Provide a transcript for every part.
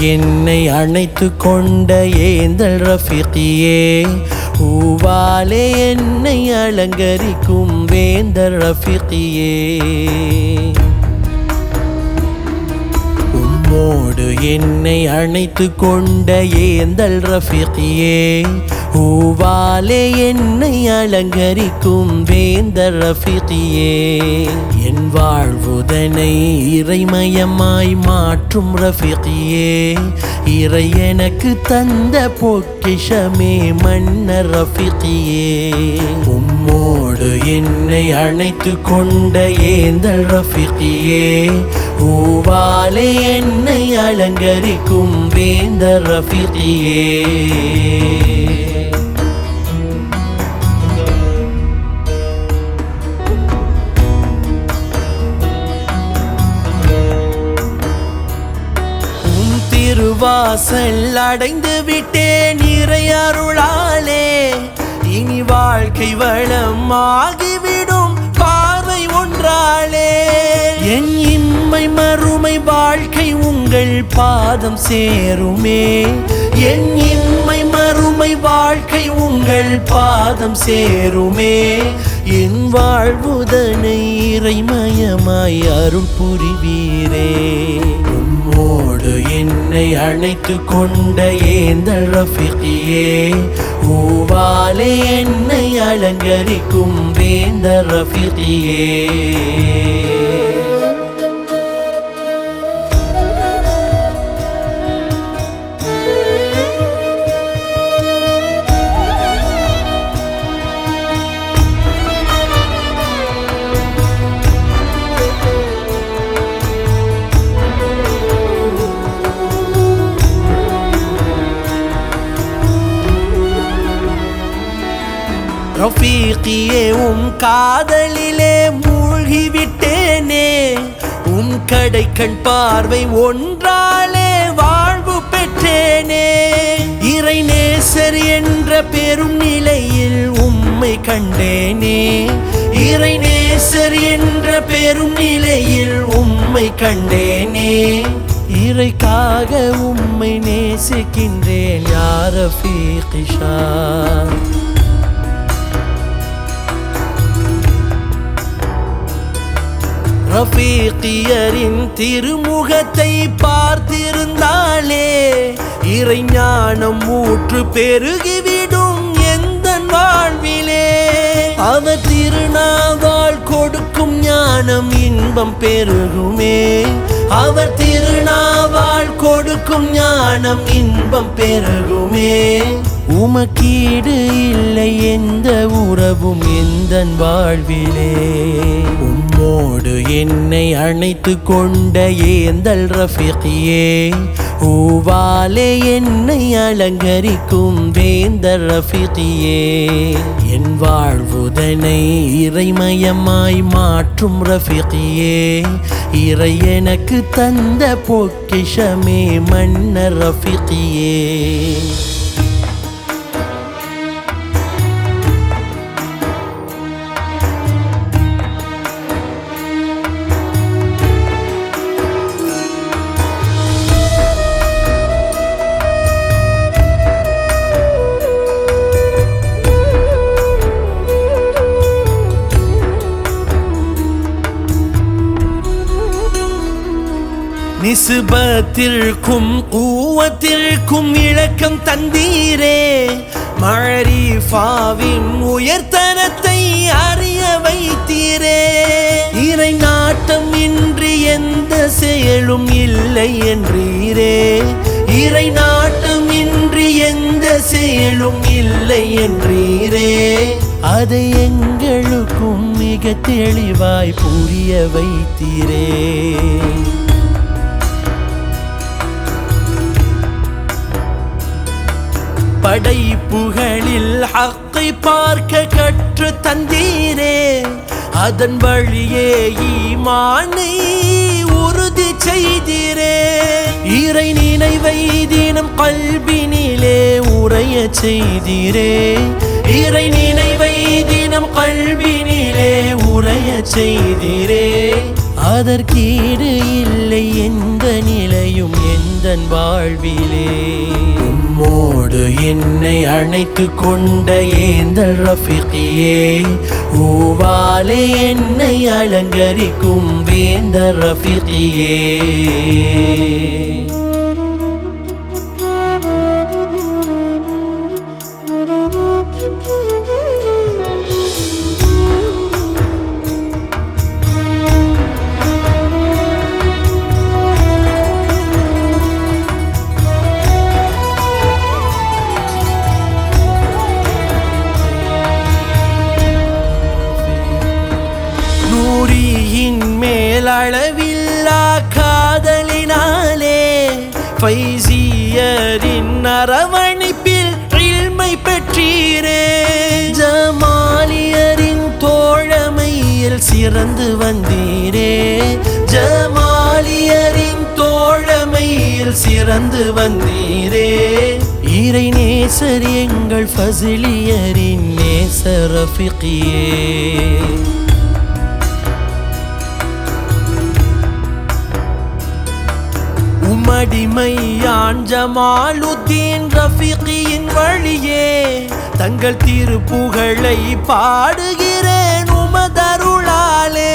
என்னை அணைத்து கொண்ட ஏந்தல் ரஃபிகியே. பூவாலே என்னை அலங்கரிக்கும் வேந்தர் ரஃபிகியே. உம்மோடு என்னை அணைத்து கொண்ட ஏந்தல் ரஃபிகியே. பூவாலே என்னை அலங்கரிக்கும் வேந்தர் ரஃபிகியே. என் வாழ்வுதனை இறைமயமாய் மாற்றும் ரஃபிகியே. இறை எனக்கு தந்த பொக்கிஷமே மன்னர் ரஃபிகியே. உம்மோடு என்னை அணைத்து கொண்ட ஏந்தல் ரஃபிகியே. பூவாலே என்னை அலங்கரிக்கும் வேந்தர் ரஃபிகியே. திருவாசல் அடைந்து விட்டேன் இறை அருளாலே. இனி வாழ்க்கை வளம் ஆகிவிடும் பார்வை ஒன்றாலே. என் இம்மை மறுமை வாழ்க்கை உங்கள் பாதம் சேருமே. என் இம்மை மறுமை வாழ்க்கை உங்கள் பாதம் சேருமே. என் வாழ்வுதனை இறைமயமாய் அருள் புரிவீரே. உம்மோடு என்னை அழைத்து கொண்ட ஏந்தல் ரஃபிகியே பூவாலே என்னை அலங்கரிக்கும் வேந்த ரஃபிகியே ரஃபீக்கியே உம் காதலிலே மூழ்கிவிட்டேனே உம் கடை கண் பார்வை ஒன்றாலே வாழ்வு பெற்றேனே. இறை நேசர் என்ற பெரும் நிலையில் உம்மை கண்டேனே. இறை நேசர் என்ற பெரும் நிலையில் உம்மை கண்டேனே. இறைக்காக உம்மை நேசிக்கின்றேன் யார ஃபீகிஷா ரஃபீக்கியரின் திருமுகத்தை பார்த்திருந்தாலே இறை ஞானம் ஊற்று பெருகிவிடும் எந்த வாழ்விலே. அவர் திருநாவால் கொடுக்கும் ஞானம் இன்பம் பெருகுமே. அவர் திருநாவால் கொடுக்கும் ஞானம் இன்பம் பெருகுமே. உமக்கீடு இல்லை எந்த உறவும் எந்த வாழ்விலே. உம்மோடு என்னை அணைத்து கொண்ட ஏந்தல் ரஃபிகியே பூவாலே என்னை அலங்கரிக்கும் வேந்தர் ரஃபிகியே என் வாழ்வுதனை இறைமயமாய் மாற்றும் ரஃபிகியே இறை எனக்கு தந்த பொக்கிஷமே மன்னர் ரஃபிகியே நிசுபத்திற்கும் ஊவத்திற்கும் இழக்கம் தந்தீரே. மழரிஃபாவின் உயர்தனத்தை அறிய வைத்தீரே. இறை நாட்டம் இன்றி எந்த செயலும் இல்லை என்றீரே. இறை நாட்டம் இன்றி எந்த செயலும் இல்லை என்றீரே. அதை எங்களுக்கும் மிக தெளிவாய் புரிய வைத்தீரே. படைப்புகளில் ஹக்கை பார்க்க கற்று தந்தீரே. அதன் வழியே ஈமானை உறுதி செய்தீரே. இறை நினைவை தினம் கல்வினிலே உரைய செய்தீரே. இறை நினைவை தினம் கல்வினிலே உரைய செய்தீரே. அதற்கீடு இல்லை எந்த நிலையும் எந்த வாழ்விலே. உம்மோடு என்னை அணைத்து கொண்ட ஏந்தல் ரஃபிகியே. ஊவாலே என்னை அலங்கரிக்கும் வேந்த ரஃபிகியே. அளவில்லா காதலினாலே பைசியரின் அரவணைப்பில் இல்மை பெற்றீரே. ஜமாலியரின் தோழமையில் சிறந்து வந்தீரே. ஜமாலியரின் தோழமையில் சிறந்து வந்தீரே. இறை நேசர் எங்கள் ஃபசிலியரின் நேசர் ரஃபிகியே. உமடிமையான் ஜமாலுத்தீன் ரஃபிகியின் வழியே தங்கள் திருப்புகழை பாடுகிறேன் உமதருளாலே.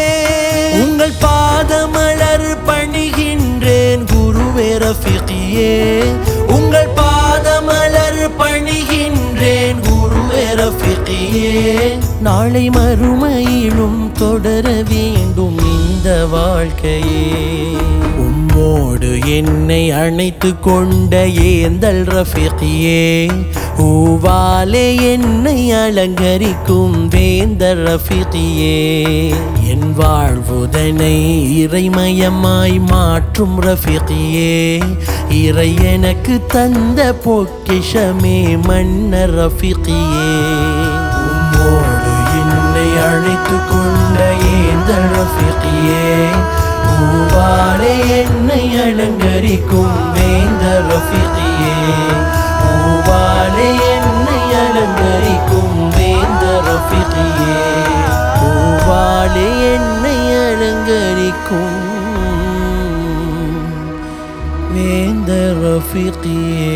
உங்கள் பாதமலர் பணிகின்றேன் குருவே ரஃபிகியே நாளை மறுமையிலும் தொடர வேண்டும் இந்த வாழ்க்கையே. உம்மோடு என்னை அணைத்து கொண்ட ஏந்தல் ரஃபிகியே பூவாலே என்னை அலங்கரிக்கும் வேந்த ரஃபிகியே என் வாழ்வுதனை இறைமயமாய் மாற்றும் ரஃபிகியே இறை எனக்கு தந்த பொக்கிஷமே மன்னர் ரஃபிகியே உன்னோடு என்னை அழைத்து கொண்ட ஏந்தல் ரஃபிகியே பூவாலே என்னை அலங்கரிக்கும் வேந்தல் ரஃபிகியே பூவாலே என்னை அலங்கரிக்கும் வேந்தல் ரஃபிகியே பூவாலே என்னை அலங்கரிக்கும் வேந்தல் ரஃபிகியே